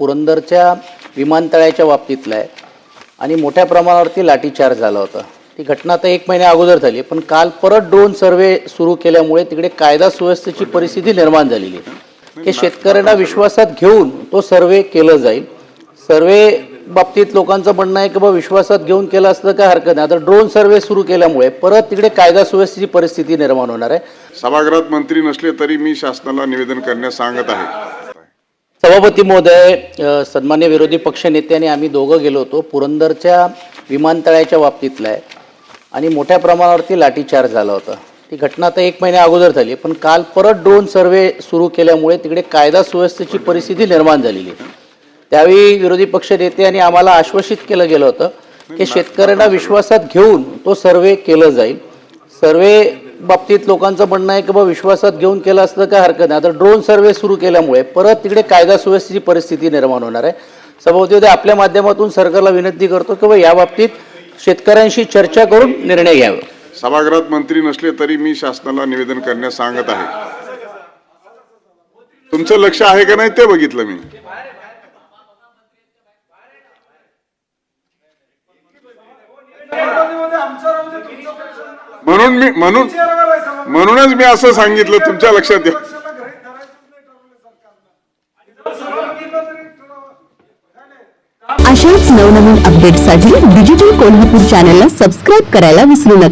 पुरंदरच्या विमानतळाच्या बाबतीतला आहे. आणि मोठ्या प्रमाणावरती लाठीचार्ज झाला होता. ती घटना आता एक महिन्या अगोदर झाली पण काल परत ड्रोन सर्वे सुरू केल्यामुळे तिकडे कायदा सुव्यवस्थेची परिस्थिती निर्माण झालेली आहे. हे शेतकऱ्यांना विश्वासात घेऊन तो सर्वे केलं जाईल. सर्वे बाबतीत लोकांचं म्हणणं आहे की बा विश्वासात घेऊन केलं असतं काय हरकत नाही. आता ड्रोन सर्वे सुरू केल्यामुळे परत तिकडे कायदा सुव्यवस्थेची परिस्थिती निर्माण होणार आहे. सभागृहात मंत्री नसले तरी मी शासनाला निवेदन करण्यास सांगत आहे. सभापती महोदय सन्मान्य विरोधी पक्षनेते आणि आम्ही दोघं गेलो होतो. पुरंदरच्या विमानतळाच्या बाबतीतला आहे. आणि मोठ्या प्रमाणावरती लाठीचार्ज झाला होता. ती घटना आता एक महिन्या अगोदर झाली पण काल परत ड्रोन सर्वे सुरू केल्यामुळे तिकडे कायदा सुव्यवस्थेची परिस्थिती निर्माण झालेली आहे. त्यावेळी विरोधी पक्ष नेते आणि आम्हाला आश्वासित केलं गेलं होतं की शेतकऱ्यांना विश्वासात घेऊन तो सर्वे केलं जाईल. सर्वे बाबतीत लोकांचं म्हणणं आहे की बाबा विश्वासात घेऊन केलं असतं काय हरकत नाही. आता ड्रोन सर्वे सुरू केल्यामुळे परत तिकडे कायदा सुव्यवस्थेची परिस्थिती निर्माण होणार आहे. सभापती आपल्या माध्यमातून सरकारला विनंती करतो की बा या बाबतीत शेतकऱ्यांशी चर्चा करून निर्णय घ्यावा. सभागृहात मंत्री नसले तरी मी शासनाला निवेदन करण्यास सांगत आहे. तुमचं लक्ष आहे का नाही ते बघितलं मी. म्हणून मी म्हणून म्हणूनच मी असं सांगितलं तुमच्या लक्षात घ्या अशाच नवनवीन अपडेटसाठी डिजिटल कोल्हापूर चॅनलला सबस्क्राईब करायला विसरू नका.